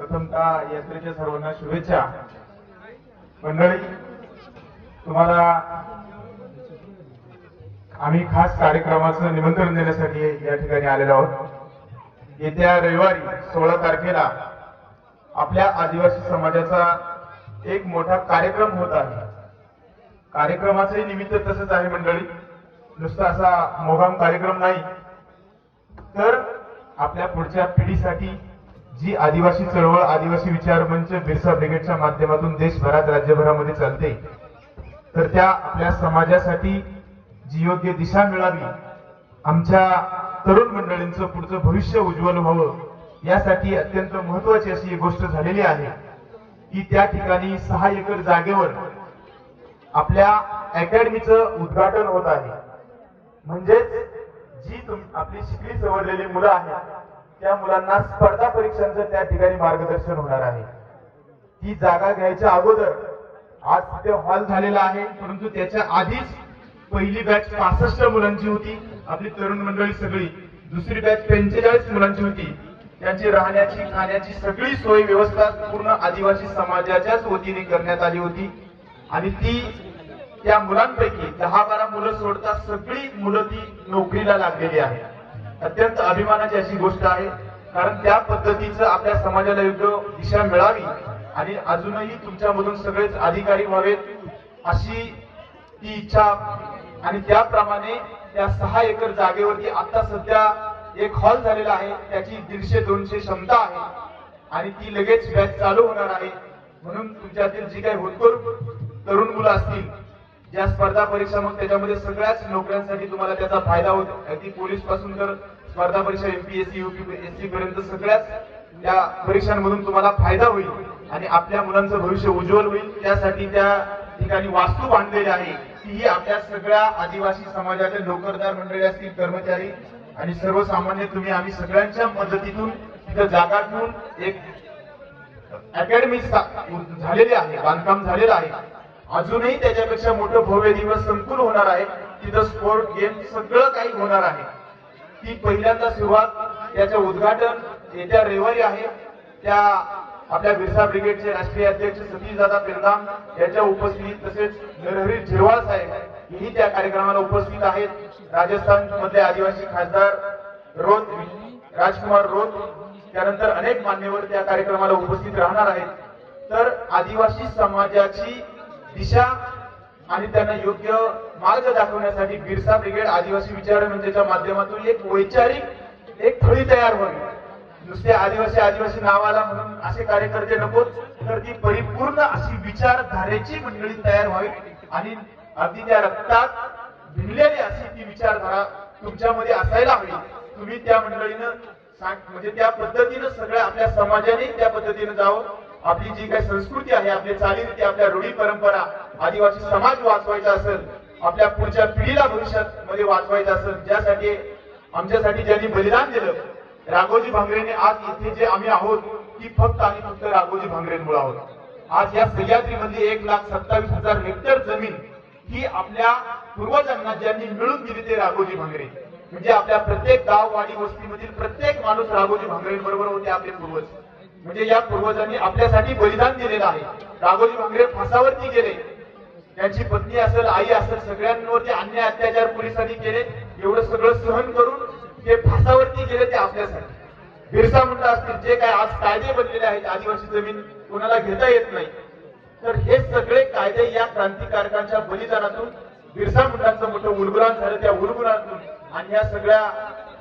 प्रथमतः यात्रेच्या सर्वांना शुभेच्छा. मंडळी तुम्हाला आम्ही खास कार्यक्रमाचं निमंत्रण देण्यासाठी या ठिकाणी आलेलो आहोत. येत्या रविवारी सोळा तारखेला आपल्या आदिवासी समाजाचा एक मोठा कार्यक्रम होत आहे. कार्यक्रमाचंही निमित्त तसंच आहे मंडळी. नुसता असा मोगाम कार्यक्रम नाही. तर आपल्या पुढच्या पिढीसाठी जी आदिवासी चळवळ आदिवासी विचार मंच बिरसा ब्रिगेडच्या माध्यमातून देशभरात राज्यभरामध्ये चालते. तर त्या आपल्या समाजासाठी जी योग्य दिशा मिळावी आमच्या तरुण मंडळींचं पुढचं भविष्य उज्ज्वल व्हावं यासाठी अत्यंत महत्वाची अशी एक गोष्ट झालेली आहे की त्या ठिकाणी सहा एकर जागेवर आपल्या अकॅडमीचं उद्घाटन होत आहे. म्हणजेच जी तुम- आपली शिकली सवरलेली मुलं आहेत त्या मुलांना स्पर्धा परीक्षांचं त्या ठिकाणी मार्गदर्शन होणार आहे. ती जागा घ्यायच्या अगोदर आज ते हॉल झालेला आहे परंतु त्याच्या आधीच पहिली बॅच पासष्ट मुलांची होती. आपली तरुण मंडळी सगळी. दुसरी बॅच पंचेचाळीस मुलांची होती. त्यांची राहण्याची खाण्याची सगळी सोय व्यवस्था पूर्ण आदिवासी समाजाच्याच वतीने करण्यात आली होती. आणि ती त्या मुलांपैकी दहा बारा मुलं सोडता सगळी मुलं ती नोकरीला लागलेली आहे अत्यंत अभिमानाची अशी गोष्ट आहे. कारण त्या पद्धतीचं आपल्या समाजाला योग्य दिशा मिळावी आणि अजूनही तुमच्यामधून सगळेच अधिकारी व्हावेत अशी ती इच्छा आणि त्याप्रमाणे त्या सहा एकर जागेवरती आता सध्या एक हॉल झालेला आहे. त्याची दीडशे दोनशे क्षमता आहे आणि ती लगेच बॅच चालू होणार आहे. म्हणून तुमच्यातील जी काही होतकर त्या स्पर्धा परीक्षा मग त्याच्यामध्ये सगळ्याच नोकऱ्यांसाठी तुम्हाला त्याचा फायदा होतो. अगदी पोलीसपासून तर स्पर्धा परीक्षा एमपीएससी युपीएससी पर्यंत सगळ्याच त्या परीक्षांमधून तुम्हाला फायदा होईल आणि आपल्या मुलांचं भविष्य उज्ज्वल होईल. त्यासाठी त्या ठिकाणी वास्तू बांधलेली आहे तीही आपल्या सगळ्या आदिवासी समाजाचे नोकरदार मंडळी असतील कर्मचारी आणि सर्वसामान्य तुम्ही आम्ही सगळ्यांच्या मदतीतून तिथं जागा ठेवून एक अकॅडमी झालेली आहे बांधकाम झालेलं आहे. अजूनही त्याच्यापेक्षा मोठं भव्य दिवस संकुल होणार आहे. तिथं स्पोर्ट गेम सगळं काही होणार आहे. ती पहिल्यांदा सुरुवात त्याचं उद्घाटन येत्या रविवारी आहे. त्या आपल्या बिरसा ब्रिगेडचे राष्ट्रीय अध्यक्ष सतीशदादा पेरदाम यांच्या उपस्थितीत तसेच नरहरी झिरवाळ साहेब हेही त्या कार्यक्रमाला उपस्थित आहेत. राजस्थान मधले आदिवासी खासदार रोत राजकुमार रोत त्यानंतर अनेक मान्यवर त्या कार्यक्रमाला उपस्थित राहणार आहेत. तर आदिवासी समाजाची दिशा आणि त्यांना योग्य मार्ग दाखवण्यासाठी बिरसा ब्रिगेड आदिवासी विचार मंचाच्या माध्यमातून एक वैचारिक एक फळी तयार व्हावी. नुसते आदिवासी आदिवासी नावाला म्हणून असे कार्यकर्ते नकोत तर ती परिपूर्ण अशी विचारधारेची मंडळी तयार व्हावी. आणि अगदी त्या रक्तात भिनलेली अशी ती विचारधारा तुमच्यामध्ये असायला हवी. तुम्ही त्या मंडळीनं सांग- म्हणजे त्या पद्धतीनं सगळ्या आपल्या समाजाने त्या पद्धतीनं जावं. आपली जी काही संस्कृती आहे आपली चालीरीती आपल्या रूढी परंपरा आदिवासी समाज वाचवायचा असेल आपल्या पुढच्या पिढीला भविष्यात मध्ये वाचवायचा असेल ज्यासाठी आमच्यासाठी ज्यांनी बलिदान दिलं राघोजी भांगरेने आज इथे जे आम्ही आहोत ती फक्त आणि फक्त राघोजी भांगरेंमुळे आहोत. आज या सह्याद्रीमध्ये एक लाख सत्तावीस हजार हेक्टर जमीन ही आपल्या पूर्वजांना ज्यांनी मिळून दिली ते राघोजी भांगरे. म्हणजे आपल्या प्रत्येक गाव वाडी वस्तीमधील प्रत्येक माणूस राघोजी भांगरेंबरोबर होते आपले पूर्वज. म्हणजे या पूर्वजांनी आपल्यासाठी बलिदान दिलेलं आहे. राघोजी भांगरे फासावरती गेले. त्यांची पत्नी असेल आई असेल सगळ्यांवरती अन्याय अत्याचार पोलिसांनी केले एवढं सगळं सहन करून ते फासावरती गेले ते आपल्यासाठी. बिरसा मुंडा असतील जे काय आज कायदे बनलेले आहेत आदिवासी जमीन कोणाला घेता येत नाही. तर हे सगळे कायदे या क्रांतिकारकांच्या बलिदानातून बिरसा मुंडांचं मोठं उलगुरान झालं त्या उलगुरांतून आणि या सगळ्या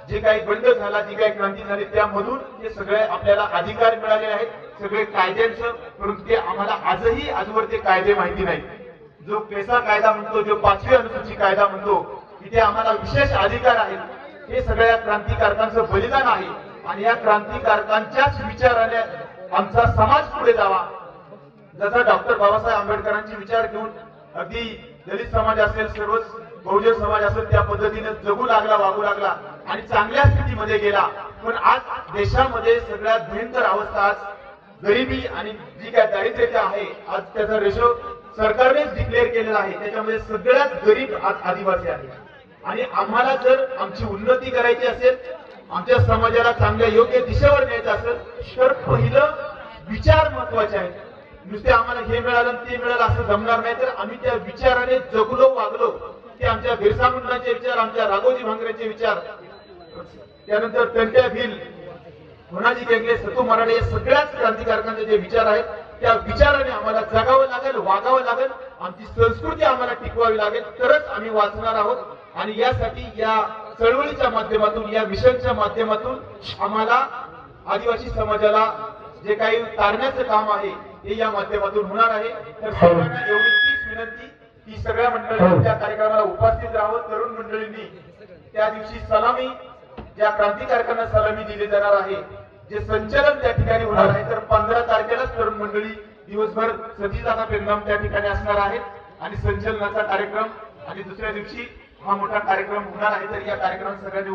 जे काही बंड झाला जी काही क्रांती झाली त्यामधून हे सगळे आपल्याला अधिकार मिळाले आहेत. सगळे कायद्यांचं परंतु ते आम्हाला आजही आजवर ते कायदे माहिती नाही जो पेसा कायदा म्हणतो जो पाचवी अनुसूची कायदा म्हणतो तिथे आम्हाला विशेष अधिकार आहेत. हे सगळ्या क्रांतिकारकांचं बलिदान आहे. आणि या क्रांतिकारकांच्याच विचाराने आमचा समाज पुढे जावा. जसा डॉक्टर बाबासाहेब आंबेडकरांचे विचार घेऊन अगदी दलित समाज असेल सर्वच बहुजन समाज असेल त्या पद्धतीने जगू लागला वागू लागला. आणि चांगल्या स्थितीमध्ये गेला. पण आज देशामध्ये सगळ्यात भयंकर अवस्था आज गरिबी आणि जी काय दारिद्र्यता आहे आज त्याचा रेशो सरकारनेच डिक्लेअर केलेला आहे. त्याच्यामध्ये सगळ्यात गरीब आज आदिवासी आहे. आणि आम्हाला जर आमची उन्नती करायची असेल आमच्या समाजाला चांगल्या योग्य दिशेवर न्यायचं असेल तर पहिलं विचार महत्त्वाचे आहे नुसते आम्हाला हे मिळालं ते मिळालं असं जमणार नाही तर आम्ही त्या विचाराने जगलो वागलो. ते आमच्या बिरसा मुंडाचे विचार आमच्या राघोजी भांगरेचे विचार त्यानंतर तंट्या भील होनाजी गेंगले सतू मराठे या सगळ्याच क्रांतिकारकांचे जे विचार आहेत त्या विचाराने आम्हाला जगावं लागेल वागावं लागेल आमची संस्कृती आम्हाला टिकवावी लागेल तरच आम्ही वाचणार आहोत. आणि यासाठी या चळवळीच्या माध्यमातून या मिशनच्या माध्यमातून आम्हाला आदिवासी समाजाला जे काही तारण्याचं काम आहे हे या माध्यमातून होणार आहे. तर सर्वांना एवढी तीच विनंती की सगळ्या मंडळींनी त्या कार्यक्रमाला उपस्थित राहावं. तरुण मंडळींनी त्या दिवशी सलामी ज्या क्रांतिकारकांना सलामी दिली जाणार आहे जे संचलन त्या ठिकाणी होणार आहे तर पंधरा तारखेलाच तरुण मंडळी दिवसभर सतीजाना पेरनाम त्या ठिकाणी असणार आहेत आणि संचलनाचा कार्यक्रम आणि दुसऱ्या दिवशी हा मोठा कार्यक्रम होणार आहे तर या कार्यक्रमात सगळ्यांनी